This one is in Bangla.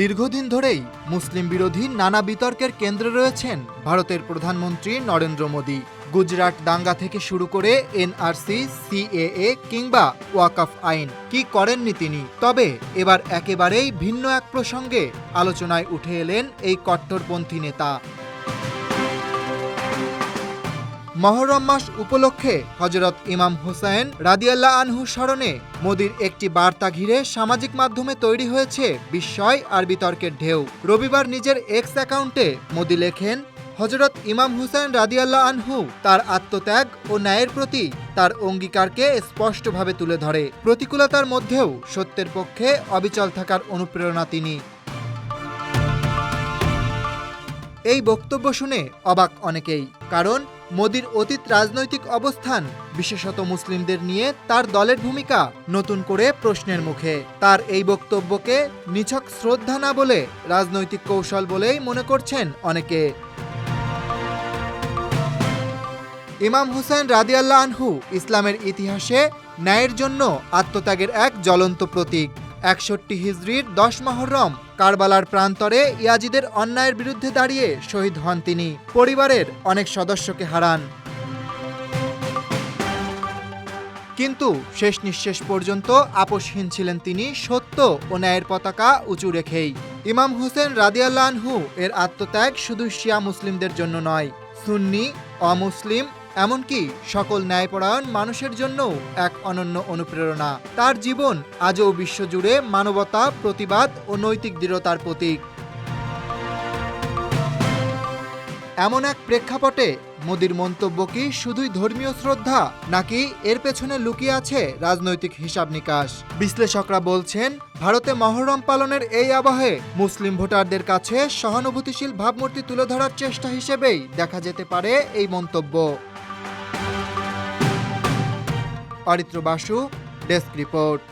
দীর্ঘদিন ধরেই মুসলিম বিরোধী নানা বিতর্কের কেন্দ্রে রয়েছেন ভারতের প্রধানমন্ত্রী নরেন্দ্র মোদী। গুজরাট দাঙ্গা থেকে শুরু করে এনআরসি, সিএএ কিংবা ওয়াকফ আইন। কি করেননি তিনি? তবে এবার একেবারেই ভিন্ন এক প্রসঙ্গে আলোচনায় উঠে এলেন এই কট্টরপন্থী নেতা। মহরম মাস উপলক্ষে হজরত ইমাম হুসাইন রাদিয়াল্লাহ আনহু স্মরণে মোদির একটি বার্তা ঘিরে সামাজিক মাধ্যমে তৈরি হয়েছে বিস্ময় আর বিতর্কের ঢেউ। রবিবার নিজের এক্স অ্যাকাউন্টে মোদি লেখেন, হজরত ইমাম হুসাইন রাদিয়াল্লাহ আনহু তার আত্মত্যাগ ও ন্যায়ের প্রতি তার অঙ্গীকারকে স্পষ্টভাবে তুলে ধরে। প্রতিকূলতার মধ্যেও সত্যের পক্ষে অবিচল থাকার অনুপ্রেরণা তিনি। এই বক্তব্য শুনে অবাক অনেকেই, কারণ মোদির অতীত রাজনৈতিক অবস্থান, বিশেষত মুসলিমদের নিয়ে তার দলের ভূমিকা নতুন করে প্রশ্নের মুখে। তার এই বক্তব্যকে নিছক শ্রদ্ধা না বলে রাজনৈতিক কৌশল বলেই মনে করছেন অনেকে। ইমাম হুসেন রাদিয়াল্লাহ আনহু ইসলামের ইতিহাসে ন্যায়ের জন্য আত্মত্যাগের এক জ্বলন্ত প্রতীক। একষট্টি হিজরির দশ মহরম কারবালার প্রান্তরে ইয়াজিদের অন্যায়ের বিরুদ্ধে দাঁড়িয়ে শহীদ হন তিনি। পরিবারের অনেক সদস্যকে হারান। কিন্তু শেষ নিঃশেষ পর্যন্ত আপোষহীন ছিলেন তিনি সত্য ও ন্যায়ের পতাকা উঁচু রেখেই। ইমাম হুসেন রাদিয়াল্লাহ এর আত্মত্যাগ শুধু শিয়া মুসলিমদের জন্য নয়, সুন্নি, অমুসলিম এমনকি সকল ন্যায়পরায়ণ মানুষের জন্যও এক অনন্য অনুপ্রেরণা। তার জীবন আজও বিশ্বজুড়ে মানবতা, প্রতিবাদ ও নৈতিক দৃঢ়তার প্রতীক। এমন এক প্রেক্ষাপটে মোদির মন্তব্য কি শুধুই ধর্মীয় শ্রদ্ধা, নাকি এর পেছনে লুকিয়ে আছে রাজনৈতিক হিসাব নিকাশ? বিশ্লেষকরা বলছেন, ভারতে মহরম পালনের এই আবহে মুসলিম ভোটারদের কাছে সহানুভূতিশীল ভাবমূর্তি তুলে ধরার চেষ্টা হিসেবেই দেখা যেতে পারে এই মন্তব্য। Aritra Basu desk report.